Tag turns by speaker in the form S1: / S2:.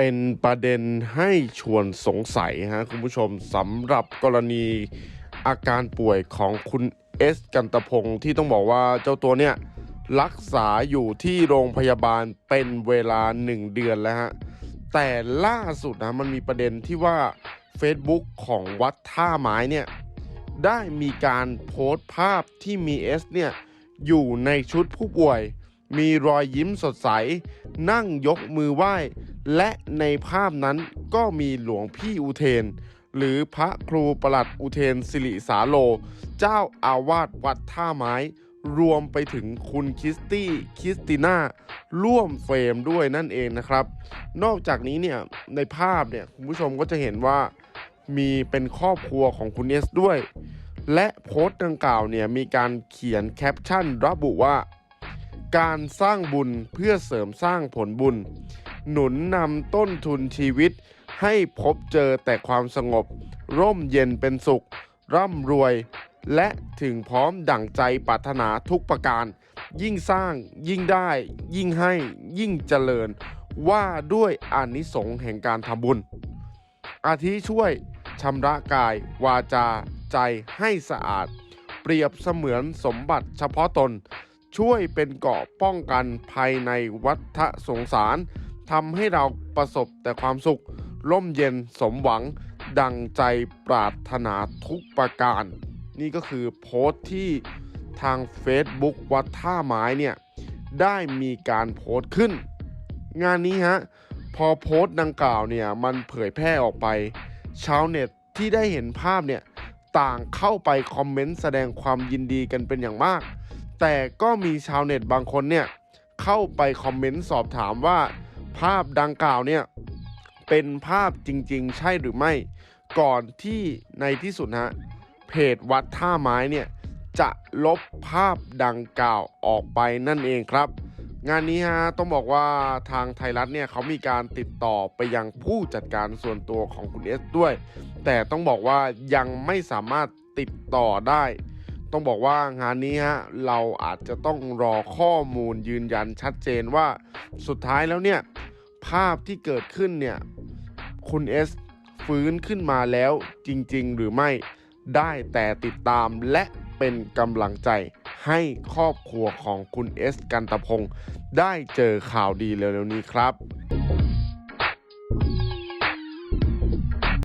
S1: เป็นประเด็นให้ชวนสงสัยฮะคุณผู้ชมสำหรับกรณีอาการป่วยของคุณเอสกันตะพงศ์ที่ต้องบอกว่าเจ้าตัวเนี่ยรักษาอยู่ที่โรงพยาบาลเป็นเวลา 1 เดือนแล้วฮะ แต่ล่าสุดนะมันมีประเด็นที่ว่า Facebook ของวัดท่าไม้เนี่ยได้มีการโพสต์ภาพที่มีเอสเนี่ยอยู่ในชุดผู้ป่วย มีรอยยิ้มสดใส นั่งยกมือไหว้ และในภาพนั้นก็มีหลวงพี่อุเทน หรือพระครูประหลัดอุเทนสิริสาโล เจ้าอาวาสวัดท่าไม้ รวมไปถึงคุณคิสตี้คิสติน่าร่วมเฟรมด้วยนั่นเองนะครับ นอกจากนี้เนี่ยในภาพเนี่ยคุณผู้ชมก็จะเห็นว่ามีเป็นครอบครัวของคุณเอสด้วย และโพสต์ดังกล่าวเนี่ยมีการเขียนแคปชั่นระบุว่า การสร้างบุญเพื่อเสริมสร้างผลบุญ หนุนนำต้นทุนชีวิต ให้พบเจอแต่ความสงบ ร่มเย็นเป็นสุข ร่ำรวย และถึงพร้อมดั่งใจปรารถนาทุกประการ ยิ่งสร้างยิ่งได้ ยิ่งให้ยิ่งเจริญ ว่าด้วยอานิสงส์แห่งการทำบุญ อาทิช่วยชำระกาย วาจา ใจให้สะอาด เปรียบเสมือนสมบัติเฉพาะตน ช่วยเป็นเกราะป้องกันภายในวัฏสงสารทำให้เราประสบแต่ความสุข ร่มเย็นสมหวัง ดังใจปรารถนาทุกประการ นี่ก็คือโพสต์ที่ทาง Facebook วัดท่าไม้เนี่ย ได้มีการโพสต์ขึ้น งานนี้ฮะ พอโพสต์ดังกล่าวเนี่ย มันเผยแพร่ออกไป ชาวเน็ตที่ได้เห็นภาพเนี่ย ต่างเข้าไปคอมเมนต์แสดงความยินดีกันเป็นอย่างมาก แต่ก็มีชาวเน็ตบางคนเนี่ยเข้าไปคอมเมนต์สอบถามว่าภาพดังกล่าวเนี่ยเป็นภาพจริง ๆ ใช่หรือไม่ ก่อนที่ในที่สุดฮะเพจวัดท่าไม้เนี่ยจะลบภาพดังกล่าวออกไปนั่นเองครับ งานนี้ฮะต้องบอกว่าทางไทยรัฐเนี่ยเขามีการติดต่อไปยังผู้จัดการส่วนตัวของคุณเอสด้วย แต่ต้องบอกว่ายังไม่สามารถติดต่อได้ ต้องบอกว่างานนี้ฮะเราอาจจะต้องรอข้อมูลยืนยันชัดเจนว่าสุดท้ายแล้วเนี่ยภาพที่เกิดขึ้นเนี่ยคุณเอสฟื้นขึ้นมาแล้วจริง ๆ หรือไม่ได้แต่ติดตามและเป็นกำลังใจให้ครอบครัวของคุณเอสกันตะพงศ์ได้เจอข่าวดีเร็วๆนี้ครับ